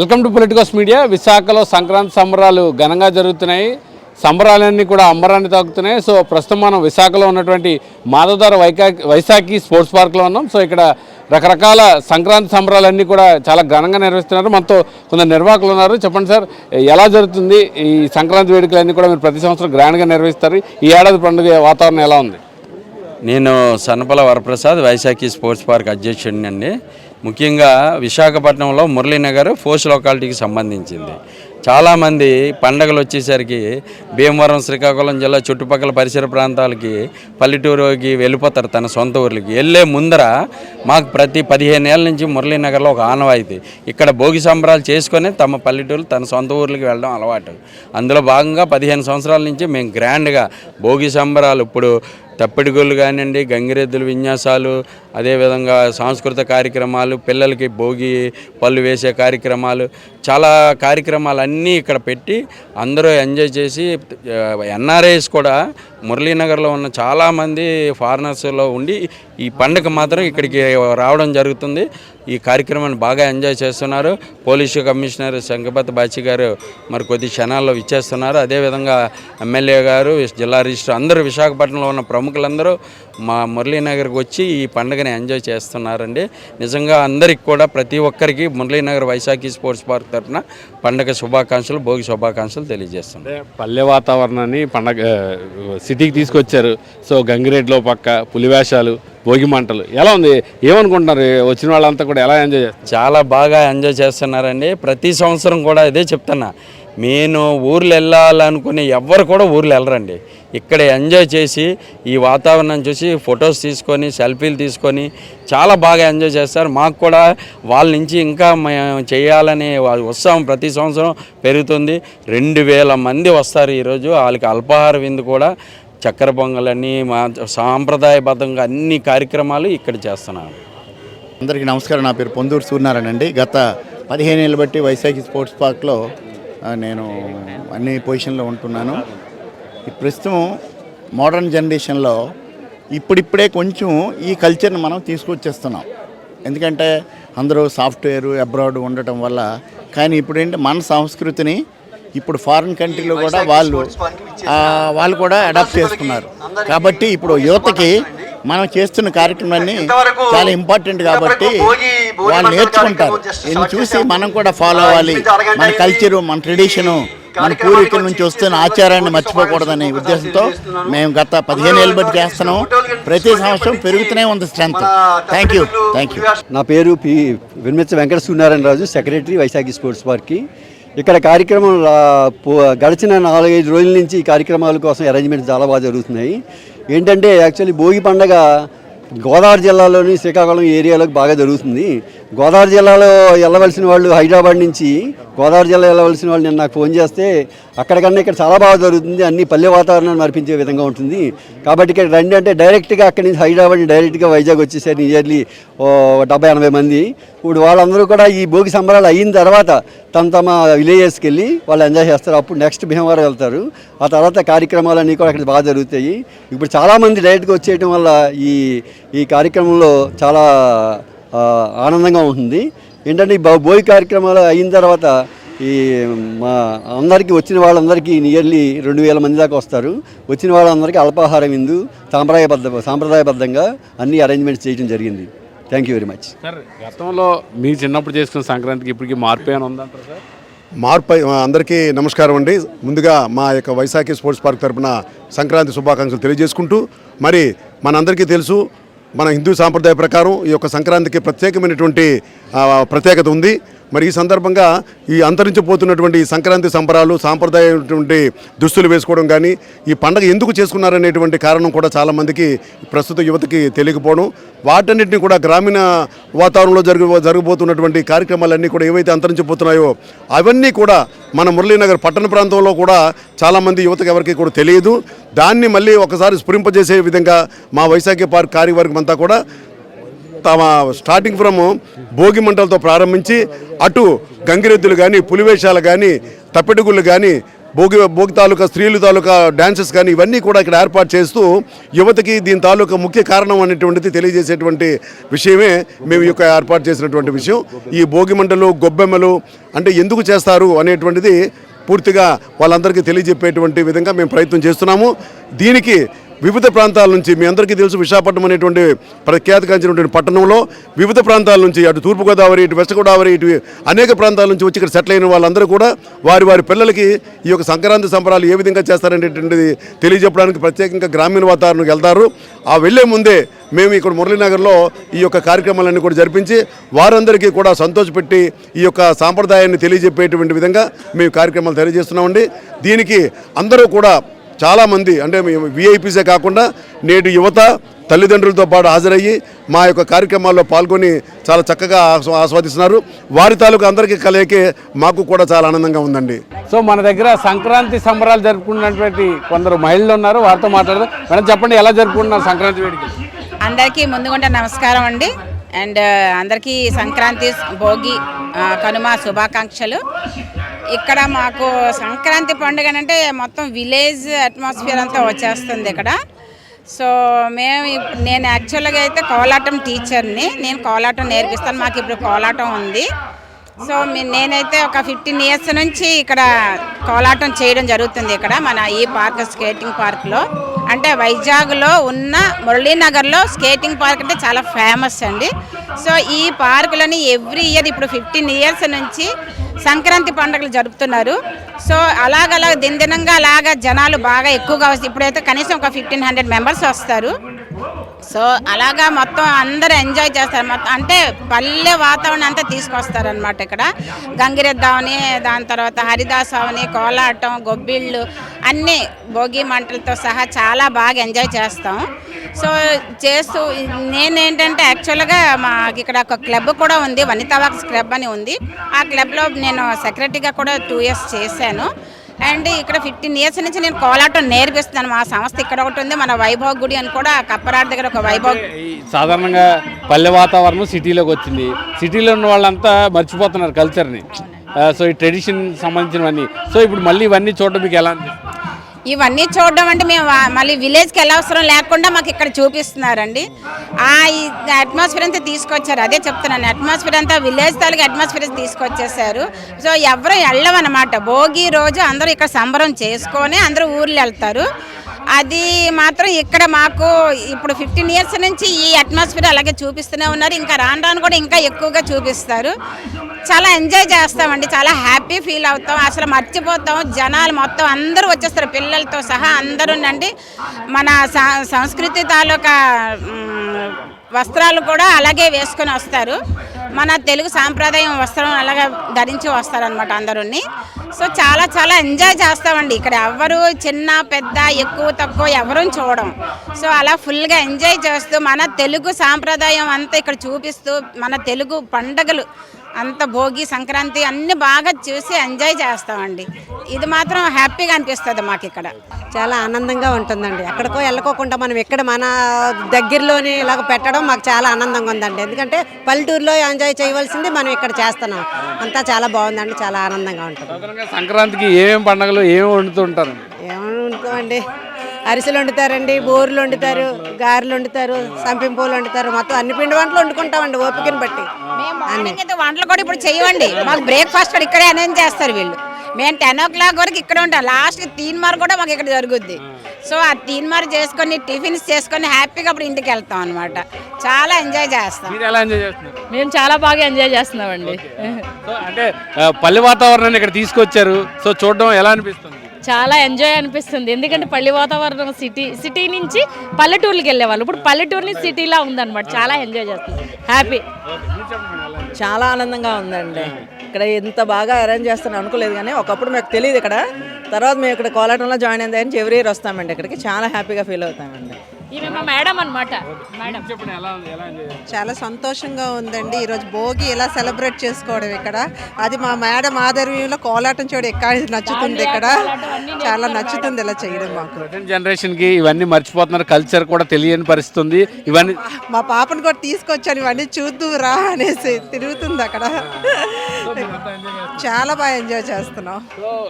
Welcome to politicals media. విశాఖలో సంక్రాంతి సంబరాలు ఘనంగా జరుగుతున్నాయి. సంబరాలన్నీ కూడా అంబరాన్ని తాకుతున్నాయి. సో ప్రస్తుతం మనం విశాఖలో ఉన్నటువంటి మాధవదార వైకా వైశాఖి స్పోర్ట్స్ పార్క్లో ఉన్నాం. సో ఇక్కడ రకరకాల సంక్రాంతి సంబరాలన్నీ కూడా చాలా ఘనంగా నిర్వహిస్తున్నారు. మనతో కొందరు నిర్వాహకులు ఉన్నారు. చెప్పండి సార్ ఎలా జరుగుతుంది ఈ సంక్రాంతి వేడుకలన్నీ కూడా మీరు ప్రతి సంవత్సరం గ్రాండ్గా నిర్వహిస్తారు. ఈ ఏడాది పండుగ వాతావరణం ఎలా ఉంది? నేను సన్నపల వరప్రసాద్ వైశాఖి స్పోర్ట్స్ పార్క్ అధ్యక్షుడిని అండి. ముఖ్యంగా విశాఖపట్నంలో మురళీనగర్ ఫోర్స్ లొకాలిటీకి సంబంధించింది. చాలామంది పండగలు వచ్చేసరికి భీమవరం శ్రీకాకుళం జిల్లా చుట్టుపక్కల పరిసర ప్రాంతాలకి పల్లెటూరుకి వెళ్ళిపోతారు తన సొంత ఊర్లకి. వెళ్ళే ముందర మాకు ప్రతి పదిహేను ఏళ్ళ నుంచి మురళీనగర్లో ఒక ఆనవాయితీ. ఇక్కడ భోగి సంబరాలు చేసుకొని తమ పల్లెటూరు తన సొంత ఊర్లకి వెళ్ళడం అలవాటు. అందులో భాగంగా పదిహేను సంవత్సరాల నుంచి మేము గ్రాండ్గా భోగి సంబరాలు ఇప్పుడు తప్పిడిగుళ్ళు కానివ్వండి గంగిరెద్దుల విన్యాసాలు అదేవిధంగా సాంస్కృతిక కార్యక్రమాలు పిల్లలకి భోగి పళ్ళు వేసే కార్యక్రమాలు చాలా కార్యక్రమాలు అన్నీ ఇక్కడ పెట్టి అందరూ ఎంజాయ్ చేసి ఎన్ఆర్ఐస్ కూడా మురళీనగర్లో ఉన్న చాలామంది ఫారినర్స్లో ఉండి ఈ పండుగ మాత్రం ఇక్కడికి రావడం జరుగుతుంది. ఈ కార్యక్రమాన్ని బాగా ఎంజాయ్ చేస్తున్నారు. పోలీసు కమిషనర్ శంకపతి బాచి గారు మరి కొద్ది క్షణాల్లో ఇచ్చేస్తున్నారు అదేవిధంగా ఎమ్మెల్యే గారు జిల్లా రిజిస్టర్ అందరూ విశాఖపట్నంలో ఉన్న ప్రముఖులందరూ మా మురళీనగర్కి వచ్చి ఈ పండుగని ఎంజాయ్ చేస్తున్నారండి. నిజంగా అందరికి కూడా ప్రతి ఒక్కరికి మురళీనగర్ వైశాఖి స్పోర్ట్స్ పార్క్ తరఫున పండుగ శుభాకాంక్షలు భోగి శుభాకాంక్షలు తెలియజేస్తున్నాం. పల్లె వాతావరణాన్ని పండగ సిటీకి తీసుకొచ్చారు. సో గంగిరెడ్లో పక్క పులివేషాలు భోగి మంటలు. ఎలా ఉంది? ఏమనుకుంటున్నారు? వచ్చిన వాళ్ళంతా కూడా ఎలా ఎంజాయ్ చేస్తారు? చాలా బాగా ఎంజాయ్ చేస్తున్నారండి. ప్రతి సంవత్సరం కూడా ఇదే చెప్తున్నా. నేను ఊర్లు వెళ్ళాలనుకునే ఎవ్వరు కూడా ఊర్లు వెళ్ళరండి. ఇక్కడ ఎంజాయ్ చేసి ఈ వాతావరణం చూసి ఫొటోస్ తీసుకొని సెల్ఫీలు తీసుకొని చాలా బాగా ఎంజాయ్ చేస్తారు. మాకు కూడా వాళ్ళ నుంచి ఇంకా మేము చేయాలనే ఉత్సాహం ప్రతి సంవత్సరం పెరుగుతుంది. రెండు వేల మంది వస్తారు ఈరోజు వాళ్ళకి అల్పాహార విందు కూడా చక్కెర పొంగలని మా సాంప్రదాయబద్ధంగా అన్ని కార్యక్రమాలు ఇక్కడ చేస్తున్నాను అందరికీ నమస్కారం. నా పేరు పొందూరు సూర్యనారాయణ అండి. గత పదిహేను ఏళ్ళు బట్టి వైశాఖి స్పోర్ట్స్ పార్క్లో నేను అన్ని పొజిషన్లో ఉంటున్నాను. ప్రస్తుతం మోడర్న్ జనరేషన్లో ఇప్పుడిప్పుడే కొంచెం ఈ కల్చర్ని మనం తీసుకొచ్చేస్తున్నాం. ఎందుకంటే అందరూ సాఫ్ట్వేర్ అబ్రాడ్ ఉండటం వల్ల కానీ ఇప్పుడు ఏంటి మన సంస్కృతిని ఇప్పుడు ఫారిన్ కంట్రీలో కూడా వాళ్ళు వాళ్ళు కూడా అడాప్ట్ చేసుకున్నారు కాబట్టి ఇప్పుడు యువతకి మనం చేస్తున్న కార్యక్రమాన్ని చాలా ఇంపార్టెంట్ కాబట్టి వాళ్ళు నేర్చుకుంటారు. ఇది చూసి మనం కూడా ఫాలో అవ్వాలి. మన కల్చరు మన ట్రెడిషను మన పూర్వీకుల నుంచి వస్తున్న ఆచారాన్ని మర్చిపోకూడదనే ఉద్దేశంతో మేము గత పదిహేను ఏళ్ళు బట్టి చేస్తున్నాం. ప్రతి సంవత్సరం పెరుగుతూనే ఉంది strength thank you thank you నా పేరు P Venmecha Venkata Suryanarayana Raju secretary Vaishakhi sports పార్క్కి ఇక్కడ కార్యక్రమం పో- గడిచిన నాలుగైదు రోజుల నుంచి ఈ కార్యక్రమాల కోసం అరేంజ్మెంట్ చాలా బాగా జరుగుతున్నాయి. ఏంటంటే యాక్చువల్లీ భోగి పండగ గోదావరి జిల్లాలోని శ్రీకాకుళం ఏరియాలోకి బాగా జరుగుతుంది. గోదావరి జిల్లాలో వెళ్ళవలసిన వాళ్ళు హైదరాబాద్ నుంచి గోదావరి జిల్లా వెళ్ళవలసిన వాళ్ళు నేను నాకు ఫోన్ చేస్తే అక్కడికన్నా ఇక్కడ చాలా బాగా జరుగుతుంది. అన్ని పల్లె వాతావరణాన్ని నడిపించే విధంగా ఉంటుంది. కాబట్టి ఇక్కడ రండి అంటే డైరెక్ట్గా అక్కడి నుంచి హైదరాబాద్ డైరెక్ట్గా వైజాగ్ వచ్చేసారు. నియర్లీ ఓ డెబ్బై ఎనభై మంది. ఇప్పుడు వాళ్ళందరూ కూడా ఈ భోగి సంబరాలు అయిన తర్వాత తమ తమ విలేజెస్కి వెళ్ళి వాళ్ళు ఎంజాయ్ చేస్తారు. అప్పుడు నెక్స్ట్ భీమవరం వెళ్తారు. ఆ తర్వాత కార్యక్రమాలన్నీ కూడా అక్కడ బాగా జరుగుతాయి. ఇప్పుడు చాలామంది డైరెక్ట్గా వచ్చేయటం వల్ల ఈ ఈ కార్యక్రమంలో చాలా ఆనందంగా ఉంటుంది. ఏంటంటే ఈ భోగి కార్యక్రమాలు అయిన తర్వాత ఈ మా అందరికీ వచ్చిన వాళ్ళందరికీ నియర్లీ రెండు వేల మంది దాకా వస్తారు. వచ్చిన వాళ్ళందరికీ అల్పాహారం విందు సాంప్రదాయబద్ధ సాంప్రదాయబద్ధంగా అన్ని అరేంజ్మెంట్స్ చేయడం జరిగింది. Thank you very much sir గతంలో మీ చిన్నప్పుడు చేసుకున్న సంక్రాంతికి ఇప్పటికి మార్పు ఏమైనా ఉందంటారు సార్? మార్పు అందరికీ నమస్కారం అండి. ముందుగా మా యొక్క వైశాఖి స్పోర్ట్స్ పార్క్ తరపున సంక్రాంతి శుభాకాంక్షలు తెలియజేసుకుంటూ మరి మనందరికీ తెలుసు మన హిందూ సాంప్రదాయ ప్రకారం ఈ యొక్క సంక్రాంతికి ప్రత్యేకమైనటువంటి ఆ, ప్రత్యేకత ఉంది. మరి ఈ సందర్భంగా ఈ అంతరించిపోతున్నటువంటి సంక్రాంతి సంబరాలు సాంప్రదాయమైనటువంటి దుస్తులు వేసుకోవడం కానీ ఈ పండగ ఎందుకు చేసుకున్నారనేటువంటి కారణం కూడా చాలామందికి ప్రస్తుత యువతకి తెలియకపోవడం వాటన్నిటిని కూడా గ్రామీణ వాతావరణంలో జరుగు జరగబోతున్నటువంటి కార్యక్రమాలన్నీ కూడా ఏవైతే అంతరించిపోతున్నాయో అవన్నీ కూడా మన మురళీనగర్ పట్టణ ప్రాంతంలో కూడా చాలామంది యువతకు ఎవరికి కూడా తెలియదు. దాన్ని మళ్ళీ ఒకసారి స్ఫురింపజేసే విధంగా మా వైశాఖ పార్క్ కార్యవర్గం అంతా కూడా తమ స్టార్టింగ్ ఫ్రమ్ భోగి మంటలతో ప్రారంభించి అటు గంగిరెద్దులు కానీ పులివేషాలు కానీ తప్పెడుగుళ్ళు కానీ భోగి భోగి తాలూకా స్త్రీలు తాలూకా డ్యాన్సెస్ కానీ ఇవన్నీ కూడా ఇక్కడ ఏర్పాటు చేస్తూ యువతకి దీని తాలూకా ముఖ్య కారణం అనేటువంటిది తెలియజేసేటువంటి విషయమే మేము ఈ యొక్క ఏర్పాటు చేసినటువంటి విషయం. ఈ భోగి మంటలు గొబ్బెమ్మలు అంటే ఎందుకు చేస్తారు అనేటువంటిది పూర్తిగా వాళ్ళందరికీ తెలియజెప్పేటువంటి విధంగా మేము ప్రయత్నం చేస్తున్నాము. దీనికి వివిధ ప్రాంతాల నుంచి మీ అందరికీ తెలుసు విశాఖపట్నం అనేటువంటి ప్రఖ్యాతిగాంచినటువంటి పట్టణంలో వివిధ ప్రాంతాల నుంచి అటు తూర్పుగోదావరి ఇటు వెస్ట్ గోదావరి ఇటు అనేక ప్రాంతాల నుంచి వచ్చి ఇక్కడ సెటిల్ అయిన వాళ్ళందరూ కూడా వారి వారి పిల్లలకి ఈ యొక్క సంక్రాంతి సంబరాలు ఏ విధంగా చేస్తారనేటువంటిది తెలియజెప్పడానికి ప్రత్యేకంగా గ్రామీణ వాతావరణంకి వెళ్తారు. ఆ వెళ్ళే ముందే మేము ఇక్కడ మురళీనగర్లో ఈ యొక్క కార్యక్రమాలన్నీ కూడా జరిపించి వారందరికీ కూడా సంతోషపెట్టి ఈ యొక్క సాంప్రదాయాన్ని తెలియజెప్పేటువంటి విధంగా మేము కార్యక్రమాలు తెలియజేస్తున్నామండి. దీనికి అందరూ కూడా చాలామంది అంటే విఐపీసే కాకుండా నేటి యువత తల్లిదండ్రులతో పాటు హాజరయ్యి మా యొక్క కార్యక్రమాల్లో పాల్గొని చాలా చక్కగా ఆస్వా- ఆస్వాదిస్తున్నారు. వారి తాలూకు అందరికీ కలయికే మాకు కూడా చాలా ఆనందంగా ఉందండి. సో మన దగ్గర సంక్రాంతి సంబరాలు జరుపుకున్నటువంటి కొందరు మహిళలు ఉన్నారు వారితో మాట్లాడదాం. మేడం చెప్పండి ఎలా జరుపుకుంటున్నారు సంక్రాంతి వేడుకలు? అందరికీ ముందుగుంటే నమస్కారం అండి. అండ్ అందరికీ సంక్రాంతి భోగి కనుమ శుభాకాంక్షలు. ఇక్కడ మాకు సంక్రాంతి పండుగ అంటే మొత్తం విలేజ్ అట్మాస్ఫియర్ అంతా వచ్చేస్తుంది ఇక్కడ. సో మేము నేను యాక్చువల్గా అయితే కోలాటం టీచర్ని నేను కోలాటం నేర్పిస్తాను మాకు ఇప్పుడు కోలాటం ఉంది. సో నేనైతే ఒక ఫిఫ్టీన్ ఇయర్స్ నుంచి ఇక్కడ కోలాటం చేయడం జరుగుతుంది ఇక్కడ మన ఈ పార్క్ స్కేటింగ్ పార్క్లో అంటే వైజాగ్లో ఉన్న మురళీనగర్లో స్కేటింగ్ పార్క్ అంటే చాలా ఫేమస్ అండి. సో ఈ పార్కులని ఎవ్రీ ఇయర్ ఇప్పుడు ఫిఫ్టీన్ ఇయర్స్ నుంచి సంక్రాంతి పండుగలు జరుపుతున్నారు. సో అలాగలా దినదినంగా అలాగా జనాలు బాగా ఎక్కువగా వస్తుంది ఇప్పుడైతే కనీసం ఒక ఫిఫ్టీన్ హండ్రెడ్ మెంబర్స్ వస్తారు. సో అలాగా మొత్తం అందరూ ఎంజాయ్ చేస్తారు. మొత్తం అంటే పల్లె వాతావరణం అంతా తీసుకొస్తారనమాట ఇక్కడ. గంగిరెద్దామని దాని తర్వాత హరిదాసవని కోలాటం గొబ్బిళ్ళు అన్నీ భోగి మంటలతో సహా చాలా బాగా ఎంజాయ్ చేస్తాం. సో చేస్తూ నేనేంటంటే యాక్చువల్గా మాకు ఇక్కడ ఒక క్లబ్ కూడా ఉంది వనితా వాక్స్ క్లబ్ అని ఉంది. ఆ క్లబ్లో నేను సెక్రటరీగా కూడా టూ ఇయర్స్ చేశాను. అండ్ ఇక్కడ ఫిఫ్టీన్ ఇయర్స్ నుంచి నేను కోలాటం నేర్పిస్తున్నాను. మా సంస్థ ఇక్కడ ఒకటి ఉంది మన వైభవ్ గుడి అని కూడా కప్పరాడు దగ్గర ఒక వైభవ్ సాధారణంగా పల్లె వాతావరణం సిటీలోకి వచ్చింది. సిటీలో ఉన్న వాళ్ళంతా మర్చిపోతున్నారు కల్చర్ని సో ఈ ట్రెడిషన్ సంబంధించినవన్నీ. సో ఇప్పుడు మళ్ళీ ఇవన్నీ చూడడం మీకు ఎలా అనిపిస్తుంది? ఇవన్నీ చూడడం అంటే మేము మళ్ళీ విలేజ్కి వెళ్ళవసరం లేకుండా మాకు ఇక్కడ చూపిస్తున్నారండి. ఆ అట్మాస్ఫియర్ అంతా తీసుకొచ్చారు. అదే చెప్తున్నాను. అట్మాస్ఫియర్ అంతా విలేజ్ తాలూకు అట్మాస్ఫియర్ తీసుకొచ్చేసారు. సో ఎవరు వెళ్ళవన్నమాట. భోగి రోజు అందరూ ఇక్కడ సంబరం చేసుకొని అందరూ ఊర్లు వెళ్తారు. అది మాత్రం ఇక్కడ మాకు ఇప్పుడు ఫిఫ్టీన్ ఇయర్స్ నుంచి ఈ అట్మాస్ఫియర్ అలాగే చూపిస్తూనే ఉన్నారు. ఇంకా రాను రాను కూడా ఇంకా ఎక్కువగా చూపిస్తారు. చాలా ఎంజాయ్ చేస్తామండి. చాలా హ్యాపీ ఫీల్ అవుతాం. అసలు మర్చిపోతాం. జనాలు మొత్తం అందరూ వచ్చేస్తారు. పిల్లలతో సహా అందరూ అండి మన సంస్కృతి తాలూకా వస్త్రాలు కూడా అలాగే వేసుకొని వస్తారు. మన తెలుగు సాంప్రదాయం వస్త్రం అలాగా ధరించి వస్తారనమాట అందరూని. సో చాలా చాలా ఎంజాయ్ చేస్తామండి. ఇక్కడ ఎవరు చిన్న పెద్ద ఎక్కువ తక్కువ ఎవరూ చూడం. సో అలా ఫుల్గా ఎంజాయ్ చేస్తూ మన తెలుగు సాంప్రదాయం అంతా ఇక్కడ చూపిస్తూ మన తెలుగు పండగలు అంత భోగి సంక్రాంతి అన్ని బాగా చూసి ఎంజాయ్ చేస్తామండి. ఇది మాత్రం హ్యాపీగా అనిపిస్తుంది మాకు ఇక్కడ చాలా ఆనందంగా ఉంటుందండి. ఎక్కడికో వెళ్ళకోకుండా మనం ఇక్కడ మన దగ్గరలోనే ఇలాగ పెట్టడం మాకు చాలా ఆనందంగా ఉందండి. ఎందుకంటే పల్లెటూరులో ఎంజాయ్ చేయవలసింది మనం ఇక్కడ చేస్తున్నాం. అంతా చాలా బాగుందండి. చాలా ఆనందంగా ఉంటుంది. సాధారణంగా సంక్రాంతికి ఏమేమి పండుగలు ఏమేమి వండుతుంటారు ఏమని వండుతామండి? అరిసెలు వండుతారండి బోర్లు వండుతారు గారెలు వండుతారు సంపింపులు వండుతారు మొత్తం అన్ని పిండి వంటలు వండుకుంటామండి ఓపికని బట్టి. వంటలు కూడా ఇప్పుడు చేయవండి మాకు బ్రేక్ఫాస్ట్ కూడా ఇక్కడే అనౌన్స్ చేస్తారు వీళ్ళు. మేము టెన్ ఓ క్లాక్ వరకు ఇక్కడ ఉంటాం. లాస్ట్ తీన్ మార్ కూడా మాకు ఇక్కడ జరుగుద్ది. సో ఆ తీన్ మార్ చేసుకొని టిఫిన్స్ చేసుకొని హ్యాపీగా అప్పుడు ఇంటికి వెళ్తాం అనమాట చాలా ఎంజాయ్ చేస్తాం. మీరు ఎలా ఎంజాయ్ చేస్తున్నారు? మేము చాలా బాగా ఎంజాయ్ చేస్తున్నామండి. సో అంటే పల్లె వాతావరణాన్ని ఇక్కడ తీసుకొచ్చారు. సో చూడడం ఎలా అనిపిస్తుంది? చాలా ఎంజాయ్ అనిపిస్తుంది. ఎందుకంటే పల్లి వాతావరణం సిటీ సిటీ నుంచి పల్లెటూర్లకి వెళ్ళేవాళ్ళు. ఇప్పుడు పల్లెటూరు నుంచి సిటీలా ఉందన్నమాట. చాలా ఎంజాయ్ చేస్తుంది. హ్యాపీ చాలా ఆనందంగా ఉందండి. ఇక్కడ ఎంత బాగా అరేంజ్ చేస్తాను అనుకోలేదు కానీ ఒకప్పుడు మాకు తెలియదు ఇక్కడ. తర్వాత మేము ఇక్కడ కోలాటంలో జాయిన్ అయిందని అని ఎవ్రీ ఇయర్ వస్తామండి ఇక్కడికి. చాలా హ్యాపీగా ఫీల్ అవుతామండి. ఈమె మా మేడం అనమాట మేడం. చెప్పండి ఎలా ఉంది ఎలా ఎంజాయ్ చాలా సంతోషంగా ఉందండి. ఈరోజు భోగి ఇలా సెలబ్రేట్ చేసుకోవడం ఇక్కడ. అది మా మేడం ఆధ్వర్యంలో కోలాటం చూడ ఎక్కడ నచ్చుతుంది ఇక్కడ. చాలా నచ్చుతుంది ఇలా చేయడం మాకు. ప్రజెంట్ జనరేషన్కి ఇవన్నీ మర్చిపోతున్నారు. కల్చర్ కూడా తెలియని పరిస్థితి ఉంది ఇవన్నీ మా పాపను కూడా తీసుకొచ్చాను. ఇవన్నీ చూద్దురా అనేసి తిరుగుతుంది అక్కడ. చాలా బాగా ఎంజాయ్ చేస్తున్నాం.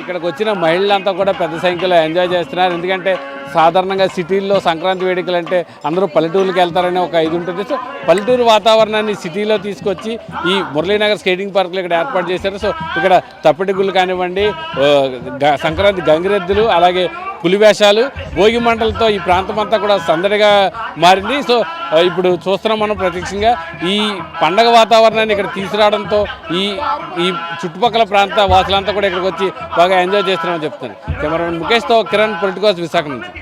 ఇక్కడికి వచ్చిన మహిళలంతా కూడా పెద్ద సంఖ్యలో ఎంజాయ్ చేస్తున్నారు. ఎందుకంటే సాధారణంగా సిటీల్లో సంక్రాంతి వేడుకలు అంటే అందరూ పల్లెటూరుకి వెళ్తారనే ఒక ఇది ఉంటుంది. సో పల్లెటూరు వాతావరణాన్ని సిటీలో తీసుకొచ్చి ఈ మురళీనగర్ స్కేటింగ్ పార్క్లో ఇక్కడ ఏర్పాటు చేశారు. సో ఇక్కడ తప్పిటి గుళ్ళు కానివ్వండి సంక్రాంతి గంగిరెద్దులు అలాగే పులివేషాలు భోగి మంటలతో ఈ ప్రాంతం అంతా కూడా సందడిగా మారింది. సో ఇప్పుడు చూస్తున్నాం మనం ప్రత్యక్షంగా ఈ పండగ వాతావరణాన్ని ఇక్కడ తీసుకురావడంతో ఈ ఈ చుట్టుపక్కల ప్రాంత వాసులంతా కూడా ఇక్కడికి వచ్చి బాగా ఎంజాయ్ చేస్తున్నామని చెప్తున్నారు. కెమెరామెన్ ముఖేష్తో కిరణ్ పొలిటికోస్ విశాఖ నుంచి.